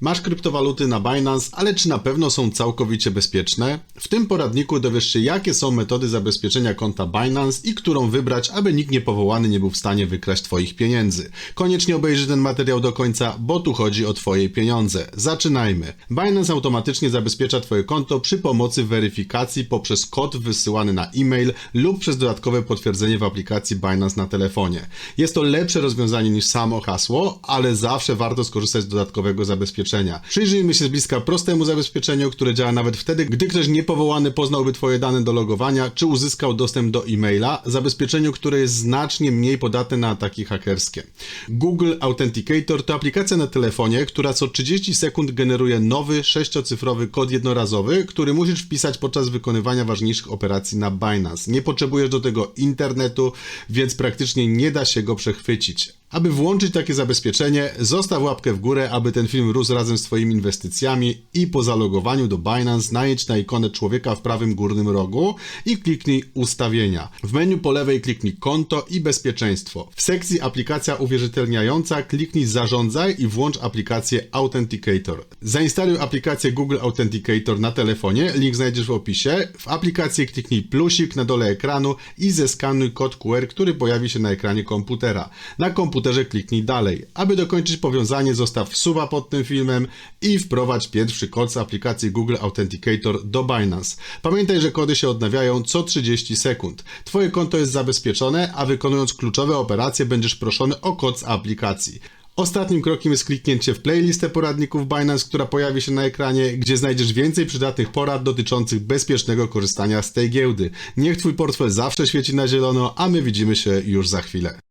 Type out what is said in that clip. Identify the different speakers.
Speaker 1: Masz kryptowaluty na Binance, ale czy na pewno są całkowicie bezpieczne? W tym poradniku dowiesz się, jakie są metody zabezpieczenia konta Binance i którą wybrać, aby nikt niepowołany nie był w stanie wykraść Twoich pieniędzy. Koniecznie obejrzyj ten materiał do końca, bo tu chodzi o Twoje pieniądze. Zaczynajmy. Binance automatycznie zabezpiecza Twoje konto przy pomocy weryfikacji poprzez kod wysyłany na e-mail lub przez dodatkowe potwierdzenie w aplikacji Binance na telefonie. Jest to lepsze rozwiązanie niż samo hasło, ale zawsze warto skorzystać z dodatkowego zabezpieczenia. Przyjrzyjmy się z bliska prostemu zabezpieczeniu, które działa nawet wtedy, gdy ktoś niepowołany poznałby Twoje dane do logowania, czy uzyskał dostęp do e-maila, zabezpieczeniu, które jest znacznie mniej podatne na ataki hakerskie. Google Authenticator to aplikacja na telefonie, która co 30 sekund generuje nowy, sześciocyfrowy kod jednorazowy, który musisz wpisać podczas wykonywania ważniejszych operacji na Binance. Nie potrzebujesz do tego internetu, więc praktycznie nie da się go przechwycić. Aby włączyć takie zabezpieczenie, zostaw łapkę w górę, aby ten film rósł razem z Twoimi inwestycjami i po zalogowaniu do Binance najedź na ikonę człowieka w prawym górnym rogu i kliknij ustawienia. W menu po lewej kliknij konto i bezpieczeństwo. W sekcji aplikacja uwierzytelniająca kliknij zarządzaj i włącz aplikację Authenticator. Zainstaluj aplikację Google Authenticator na telefonie, link znajdziesz w opisie. W aplikacji kliknij plusik na dole ekranu i zeskanuj kod QR, który pojawi się na ekranie komputera. Na komputerze kliknij dalej. Aby dokończyć powiązanie, zostaw suba pod tym filmem i wprowadź pierwszy kod z aplikacji Google Authenticator do Binance. Pamiętaj, że kody się odnawiają co 30 sekund. Twoje konto jest zabezpieczone, a wykonując kluczowe operacje będziesz proszony o kod z aplikacji. Ostatnim krokiem jest kliknięcie w playlistę poradników Binance, która pojawi się na ekranie, gdzie znajdziesz więcej przydatnych porad dotyczących bezpiecznego korzystania z tej giełdy. Niech Twój portfel zawsze świeci na zielono, a my widzimy się już za chwilę.